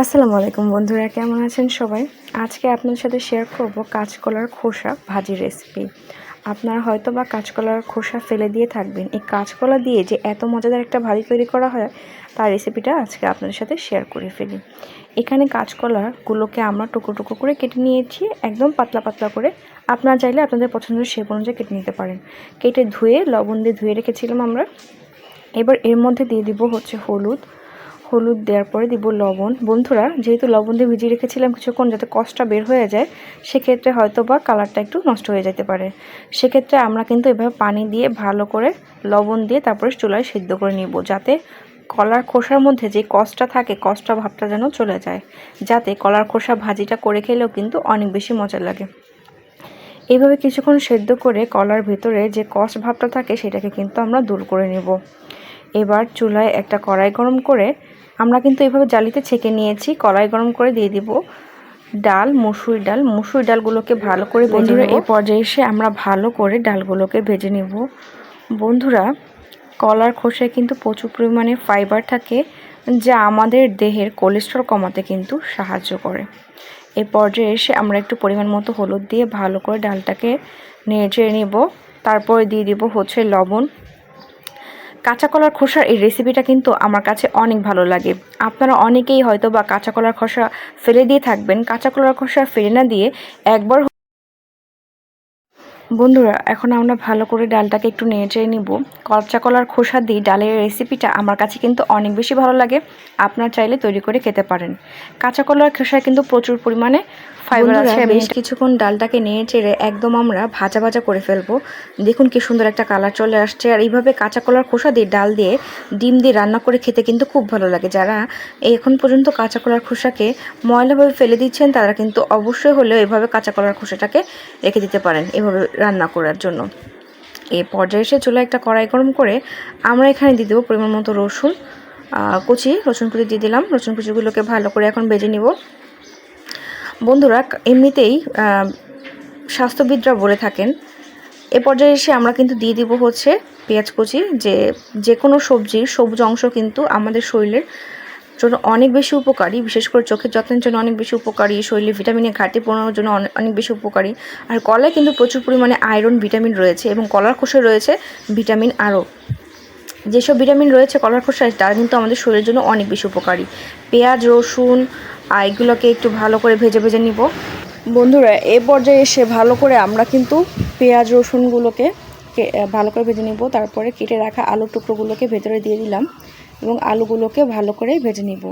আসসালামু আলাইকুম বন্ধুরা, কেমন আছেন সবাই? আজকে আপনাদের সাথে শেয়ার করব কাঁচকলার খোসা ভাজি রেসিপি আপনারা হয়তো বা কাঁচকলার খোসা ফেলে দিয়ে থাকবেন। এই কাঁচকলা দিয়ে যে এত মজাদার একটা ভাজি তৈরি করা হয়, তার রেসিপিটা আজকে আপনাদের সাথে শেয়ার করে ফেলি। এখানে কাঁচকলাগুলোকে আমরা টুকরো টুকরো করে কেটে নিয়েছি, একদম পাতলা পাতলা করে। আপনারা চাইলে আপনাদের পছন্দের শেপ অনুযায়ী কেটে নিতে পারেন। কেটে ধুয়ে, লবণ দিয়ে ধুয়ে রেখেছিলাম আমরা। এবার এর মধ্যে দিয়ে দিব হচ্ছে হলুদ হলুদ দেওয়ার পরে দিব লবণ। বন্ধুরা, যেহেতু লবণ দিয়ে ভিজিয়ে রেখেছিলাম কিছুক্ষণ যাতে কষ্টটা বের হয়ে যায়, সেক্ষেত্রে হয়তো বা কালারটা একটু নষ্ট হয়ে যেতে পারে। সেক্ষেত্রে আমরা কিন্তু এভাবে পানি দিয়ে ভালো করে লবণ দিয়ে তারপরে চুলায় সিদ্ধ করে নিব, যাতে কলার খোসার মধ্যে যে কষ্টটা থাকে কষ্টটা ভাবটা যেন চলে যায়। যাতে কলার খোসা ভাজিটা করে খেলেও কিন্তু অনেক বেশি মজা লাগে। এইভাবে কিছুক্ষণ সেদ্ধ করে কলার ভেতরে যে কষ্ট ভাবটা থাকে, সেটাকে কিন্তু আমরা দূর করে নেব। এবার চুলায় একটা কড়াই গরম করে আমরা কিন্তু এভাবে জালিতে ছেঁকে নিয়েছি কড়াই গরম করে দিয়ে দিব ডাল মসুর ডাল। মসুর ডালগুলোকে ভালো করে বন্ধুরা এই পর্যায়ে এসে আমরা ভালো করে ডালগুলোকে ভেজে নেব। বন্ধুরা কলার খোসায় কিন্তু প্রচুর পরিমাণে ফাইবার থাকে যা আমাদের দেহের কোলেস্ট্রল কমাতে কিন্তু সাহায্য করে। এই পর্যায়ে এসে আমরা একটু পরিমাণ মতো হলুদ দিয়ে ভালো করে ডালটাকে নেড়ে নেব। তারপরে দিয়ে দিব হচ্ছে লবণ। কাঁচা কলার খোসার এই রেসিপিটা কিন্তু আমার কাছে অনেক ভালো লাগে। আপনারা অনেকেই হয়তো বা কাঁচা কলার খোসা ফেলে দিয়ে থাকবেন। কাঁচা কলার খোসা ফেলে না দিয়ে একবার বন্ধুরা এখন আমরা ভালো করে ডালটাকে একটু নেড়ে নিব। কচা কলার খোসা দিয়ে ডালের রেসিপিটা আমার কাছে কিন্তু অনেক বেশি ভালো লাগে। আপনার চাইলে তৈরি করে খেতে পারেন। কাঁচা কলার খোসায় কিন্তু প্রচুর পরিমাণে ফাইবার আছে। বেশ কিছুক্ষণ ডালটাকে নেড়ে চেড়ে একদম আমরা ভাজা ভাজা করে ফেলব। দেখুন কি সুন্দর একটা কালার চলে আসছে। আর এইভাবে কাঁচা কলার খোসা দিয়ে ডাল দিয়ে ডিম দিয়ে রান্না করে খেতে কিন্তু খুব ভালো লাগে। যারা এখন পর্যন্ত কাঁচা কলার খোসাকে ময়লাভাবে ফেলে দিচ্ছেন তারা কিন্তু অবশ্যই হলেও এভাবে কাঁচা কলার খোসাটাকে রেখে দিতে পারেন। এভাবে রান্না করার জন্য। এই পর্যায়ে এসে চলে একটা কড়াই গরম করে আমরা এখানে দিয়ে দেবো পরিমাণ মতো রসুন কুচি রসুন কুচি দিয়ে দিলাম। রসুন কুচিগুলোকে ভালো করে এখন বেজে নিব। বন্ধুরা এমনিতেই স্বাস্থ্যবিদরা বলে থাকেন, এ পর্যায়ে এসে আমরা কিন্তু দিয়ে দিব হচ্ছে পেঁয়াজ কুচি। যে যে কোনো সবজির সবুজ অংশ কিন্তু আমাদের শরীরের জন্য অনেক বেশি উপকারী, বিশেষ করে চোখের যত্নের জন্য অনেক বেশি উপকারী, শরীরে ভিটামিনের ঘাটতি পূরণের জন্য অনেক বেশি উপকারী। আর কলায় কিন্তু প্রচুর পরিমাণে আয়রন ভিটামিন রয়েছে এবং কলার খোসায় রয়েছে ভিটামিন আরও। যেসব ভিটামিন রয়েছে কলার খোসায় তারা কিন্তু আমাদের শরীরের জন্য অনেক বেশি উপকারী। পেঁয়াজ, রসুন এগুলোকে একটু ভালো করে ভেজে ভেজে নিব। বন্ধুরা, এ পর্যায়ে এসে ভালো করে আমরা কিন্তু পেঁয়াজ, রসুনগুলোকে ভালো করে ভেজে নিব। তারপরে কেটে রাখা আলুর টুকরোগুলোকে ভেতরে দিয়ে দিলাম এবং আলুগুলোকে ভালো করে ভেজে নিব।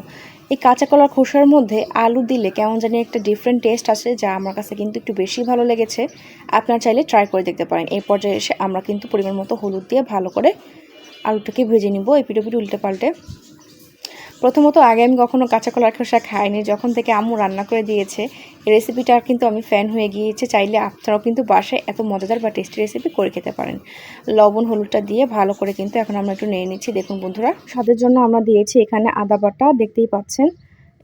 এই কাঁচা কলার খোসার মধ্যে আলু দিলে কেমন জানি একটা ডিফারেন্ট টেস্ট আছে যা আমার কাছে কিন্তু একটু বেশি ভালো লেগেছে। আপনার চাইলে ট্রাই করে দেখতে পারেন। এই পর্যায়ে এসে আমরা কিন্তু পরিমাণ মতো হলুদ দিয়ে ভালো করে আলুটাকে ভেজে নিব। এই পিঠো পিঠে উল্টে পাল্টে। প্রথমত আগে আমি কখনো কাঁচা কলার খোসা খাইনি। যখন থেকে আম্মু রান্না করে দিয়েছে, এই রেসিপিটার কিন্তু আমি ফ্যান হয়ে গিয়েছে। চাইলে আপনারাও কিন্তু বাসায় এত মজাদার বা টেস্টি রেসিপি করে খেতে পারেন। লবণ, হলুদটা দিয়ে ভালো করে কিন্তু এখন আমরা একটু নিয়ে নিচ্ছি। দেখুন বন্ধুরা, স্বাদের জন্য আমরা দিয়েছি এখানে আদা বাটা, দেখতেই পাচ্ছেন।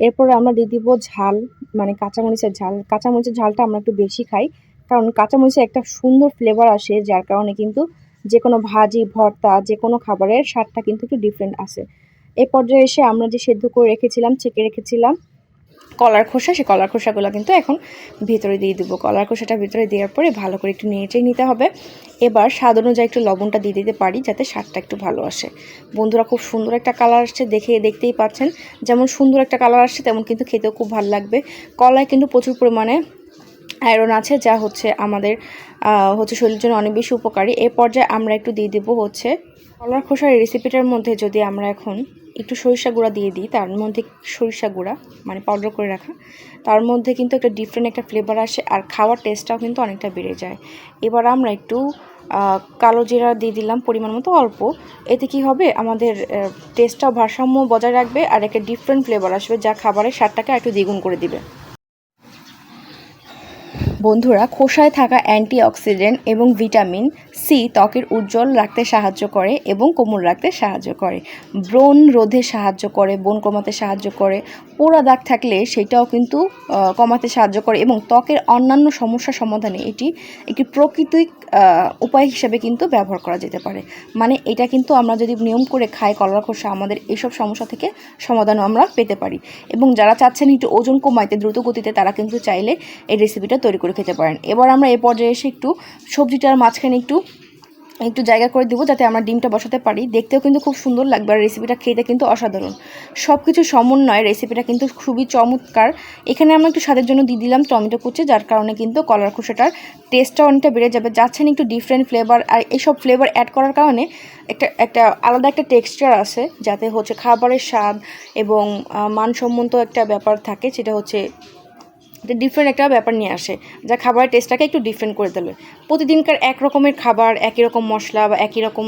এরপরে আমরা দিয়ে দিব ঝাল মানে কাঁচামরিচের ঝাল। কাঁচামরিচের ঝালটা আমরা একটু বেশি খাই, কারণ কাঁচামরিচে একটা সুন্দর ফ্লেভার আসে, যার কারণে কিন্তু যে কোনো ভাজি, ভর্তা যে কোনো খাবারের স্বাদটা কিন্তু একটু ডিফারেন্ট আসে। এ পর্যায়ে এসে আমরা যে সেদ্ধ করে রেখেছিলাম, চেকে রেখেছিলাম, কলার খোসা, সে কলার খোসাগুলো কিন্তু এখন ভিতরে দিয়ে দেবো। কলার খোসাটা ভিতরে দেওয়ার পরে ভালো করে একটু নেড়েচেই নিতে হবে। এবার স্বাদ অনুযায়ী একটু লবণটা দিয়ে দিতে পারি যাতে স্বাদটা একটু ভালো আসে। বন্ধুরা, খুব সুন্দর একটা কালার আসছে, দেখে দেখতেই পাচ্ছেন। যেমন সুন্দর একটা কালার আসছে, তেমন কিন্তু খেতেও খুব ভালো লাগবে। কলায় কিন্তু প্রচুর পরিমাণে আয়রন আছে, যা হচ্ছে আমাদের হচ্ছে শরীরের জন্য অনেক বেশি উপকারী। এ পর্যায়ে আমরা একটু দিয়ে দেবো হচ্ছে কলার খোসার রেসিপিটার মধ্যে যদি আমরা এখন একটু সরিষা গুঁড়া দিয়ে দিই, তার মধ্যে সরিষা গুঁড়া মানে পাউডার করে রাখা, তার মধ্যে কিন্তু একটা ডিফারেন্ট একটা ফ্লেভার আসে আর খাওয়ার টেস্টটাও কিন্তু অনেকটা বেড়ে যায়। এবার আমরা একটু কালো জিরা দিয়ে দিলাম পরিমাণ মতো অল্প। এতে কি হবে? আমাদের টেস্টটাও ভারসাম্য বজায় রাখবে আর একটা ডিফারেন্ট ফ্লেভার আসবে যা খাবারের স্বাদটাকে একটু দ্বিগুণ করে দিবে। বন্ধুরা, খোসায় থাকা অ্যান্টিঅক্সিডেন্ট এবং ভিটামিন সি ত্বকের উজ্জ্বল রাখতে সাহায্য করে এবং কোমল রাখতে সাহায্য করে। ব্রণ রোধে সাহায্য করে, ব্রণ কমাতে সাহায্য করে। পোড়া দাগ থাকলে সেটাও কিন্তু কমাতে সাহায্য করে এবং ত্বকের অন্যান্য সমস্যা সমাধানে এটি একটি প্রকৃতিক উপায় হিসেবে কিন্তু ব্যবহার করা যেতে পারে। মানে এটা কিন্তু আমরা যদি নিয়ম করে খাই, কলার খোসা, আমাদের এইসব সমস্যা থেকে সমাধানও আমরা পেতে পারি। এবং যারা চাচ্ছেন একটু ওজন কমাইতে, দ্রুত গতিতে, তারা কিন্তু চাইলে এই রেসিপিটা তৈরি করে খেতে পারেন। এবার আমরা এ পর্যায়ে এসে একটু সবজিটার মাঝখানে একটু একটু জায়গা করে দিব যাতে আমরা ডিমটা বসাতে পারি। দেখতেও কিন্তু খুব সুন্দর লাগবে আর রেসিপিটা খেতে কিন্তু অসাধারণ। সব কিছু সমন্বয়ে রেসিপিটা কিন্তু খুবই চমৎকার। এখানে আমরা একটু স্বাদের জন্য দিয়ে দিলাম টমেটো কুচি, যার কারণে কিন্তু কলার খোসাটার টেস্টটা অনেকটা বেড়ে যাবে। যাচ্ছেন একটু ডিফারেন্ট ফ্লেভার আর এইসব ফ্লেভার অ্যাড করার কারণে একটা একটা আলাদা একটা টেক্সচার আছে, যাতে হচ্ছে খাবারের স্বাদ এবং মানসম্মত একটা ব্যাপার থাকে, সেটা হচ্ছে ডিফারেন্ট একটা ব্যাপার নিয়ে আসে যা খাবারের টেস্টটাকে একটু ডিফারেন্ট করে দেবে প্রতিদিনকার এক রকমের খাবার একই রকম মশলা বা একই রকম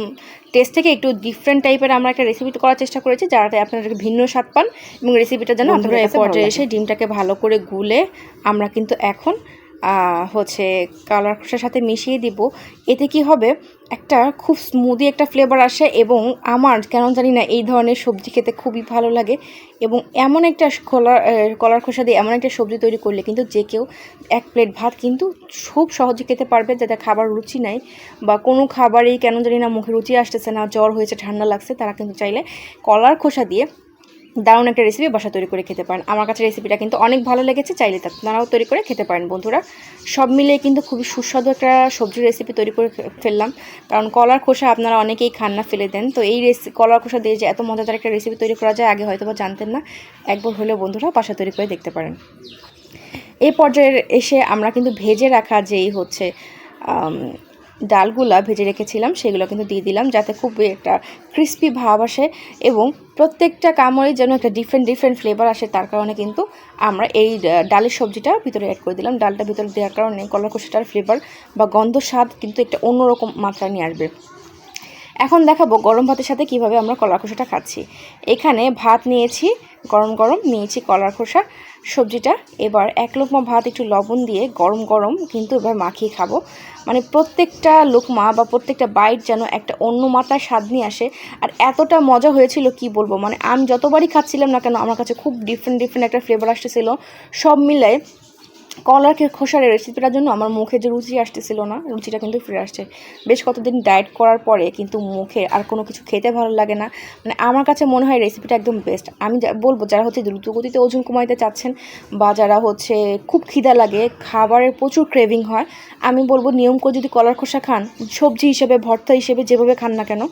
টেস্ট থেকে একটু ডিফারেন্ট টাইপের আমরা একটা রেসিপি করার চেষ্টা করেছি যারা আপনারা ভিন্ন স্বাদ পান এবং রেসিপিটা যেন আপনারা পর্যায়ে এসে ডিমটাকে ভালো করে গুলে আমরা কিন্তু এখন হচ্ছে কালার খোসার সাথে মিশিয়ে দিব। এতে কি হবে? একটা খুব স্মুদি একটা ফ্লেভার আসে এবং আমার কেন জানি না এই ধরনের সবজি খেতে খুবই ভালো লাগে এবং এমন একটা কলার কলার খোসা দিয়ে এমন একটা সবজি তৈরি করলে কিন্তু যে কেউ এক প্লেট ভাত কিন্তু খুব সহজে খেতে পারবে, যাতে খাবার রুচি নাই বা কোনো খাবারেই কেন জানি না মুখে রুচি আসতেছে না, জ্বর হয়েছে, ঠান্ডা লাগছে, তারা কিন্তু চাইলে কলার খোসা দিয়ে দারুণ একটা রেসিপি বাসা তৈরি করে খেতে পারেন। আমার কাছে রেসিপিটা কিন্তু অনেক ভালো লেগেছে, চাইলে আপনারাও তৈরি করে খেতে পারেন বন্ধুরা। সব মিলিয়ে কিন্তু খুবই সুস্বাদু একটা সবজির রেসিপি তৈরি করে ফেললাম। কারণ কলার খোসা আপনারা অনেকেই খান না, ফেলে দেন। তো এই রেসি কলার খোসা দিয়ে যে এত মজাদার একটা রেসিপি তৈরি করা যায়, আগে হয়তো বা জানতেন না। একবার হলেও বন্ধুরা বাসা তৈরি করে দেখতে পারেন। এই পর্যায়ে এসে আমরা কিন্তু ভেজে রাখা যেই হচ্ছে ডালগুলা ভেজে রেখেছিলাম, সেগুলো কিন্তু দিয়ে দিলাম যাতে খুব একটা ক্রিস্পি ভাব আসে এবং প্রত্যেকটা কামড়ে যেন একটা ডিফারেন্ট ডিফারেন্ট ফ্লেভার আসে, তার কারণে কিন্তু আমরা এই ডালের সবজিটা ভিতরে অ্যাড করে দিলাম। ডালটা ভিতরে দেওয়ার কারণে কলার কষাটার ফ্লেভার বা গন্ধ স্বাদ কিন্তু একটা অন্যরকম মাত্রা নিয়ে আসবে। এখন দেখাবো গরম ভাতের সাথে কীভাবে আমরা কলার খোসাটা খাচ্ছি। এখানে ভাত নিয়েছি, গরম গরম, নিয়েছি কলার খোসা। সবজিটা। এবার এক লোকমা ভাত একটু লবণ দিয়ে গরম গরম কিন্তু এবার মাখিয়ে খাব। মানে প্রত্যেকটা লোকমা বা প্রত্যেকটা বাইট যেন একটা অন্য মাত্রায় স্বাদ নিয়ে আসে। আর এতটা মজা হয়েছিল কি বলব? মানে আমি যতবারই খাচ্ছিলাম না কেন, আমার কাছে খুব ডিফারেন্ট ডিফারেন্ট একটা ফ্লেভার আসতেছিল। সব মিলায় কলার খোসার রেসিপিটার জন্য আমার মুখে যে রুচি আসতেছিল না, রুচিটা কিন্তু ফিরে আসছে। বেশ কতদিন ডায়েট করার পরে কিন্তু মুখে আর কোনো কিছু খেতে ভালো লাগে না। মানে আমার কাছে মনে হয় রেসিপিটা একদম বেস্ট আমি বলব, যারা হচ্ছে দ্রুতগতিতে ওজন কমাইতে চাচ্ছেন বা যারা হচ্ছে খুব খিদা লাগে, খাবারের প্রচুর ক্রেভিং হয়, আমি বলব নিয়ম করে যদি কলার খোসা খান, সবজি হিসেবে, ভর্তা হিসেবে যেভাবে খান না কেন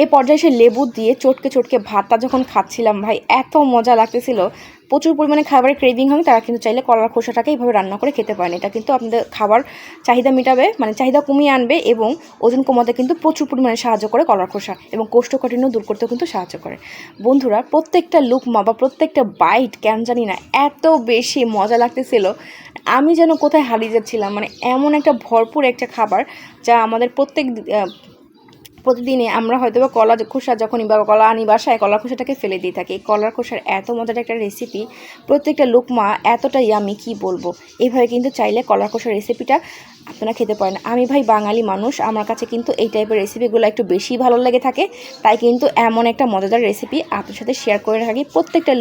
এই পর্যায়ে এসে লেবু দিয়ে চটকে চটকে ভাতটা যখন খাচ্ছিলাম, ভাই, এত মজা লাগতেছিল। প্রচুর পরিমাণে খাবারের ক্রেভিং হবে, তারা কিন্তু চাইলে কলার খোসাটাকে এইভাবে রান্না করে খেতে পারেন। এটা কিন্তু আপনাদের খাবার চাহিদা মেটাবে মানে চাহিদা কমিয়ে আনবে এবং ওজন কমাতে কিন্তু প্রচুর পরিমাণে সাহায্য করে কলার খোসা এবং কোষ্ঠকাঠিন্য দূর করতেও কিন্তু সাহায্য করে। বন্ধুরা, প্রত্যেকটা লুকমা বা প্রত্যেকটা বাইট কেন জানি না, এত বেশি মজা লাগতেছিল। আমি যেন কোথায় হারিয়ে যাচ্ছিলাম মানে এমন একটা ভরপুর একটা খাবার যা আমাদের প্রত্যেক প্রতিদিনে আমরা হয়তো বা কলা খোসা যখনই বা কলা আনি বাসায় কলার খোসাটাকে ফেলে দিয়ে থাকি। কলার খোসার এত মজার একটা রেসিপি প্রত্যেকটা লোকমা এতটাই আমি কি বলব? এইভাবে কিন্তু চাইলে কলার খোসার রেসিপিটা আপনারা খেতে পারেন। আমি ভাই বাঙালি মানুষ, আমার কাছে কিন্তু এই টাইপের রেসিপিগুলো একটু বেশি ভালো লেগে থাকে। তাই কিন্তু এমন একটা মজাদার রেসিপি আপনার সাথে শেয়ার করে থাকি প্রত্যেকটা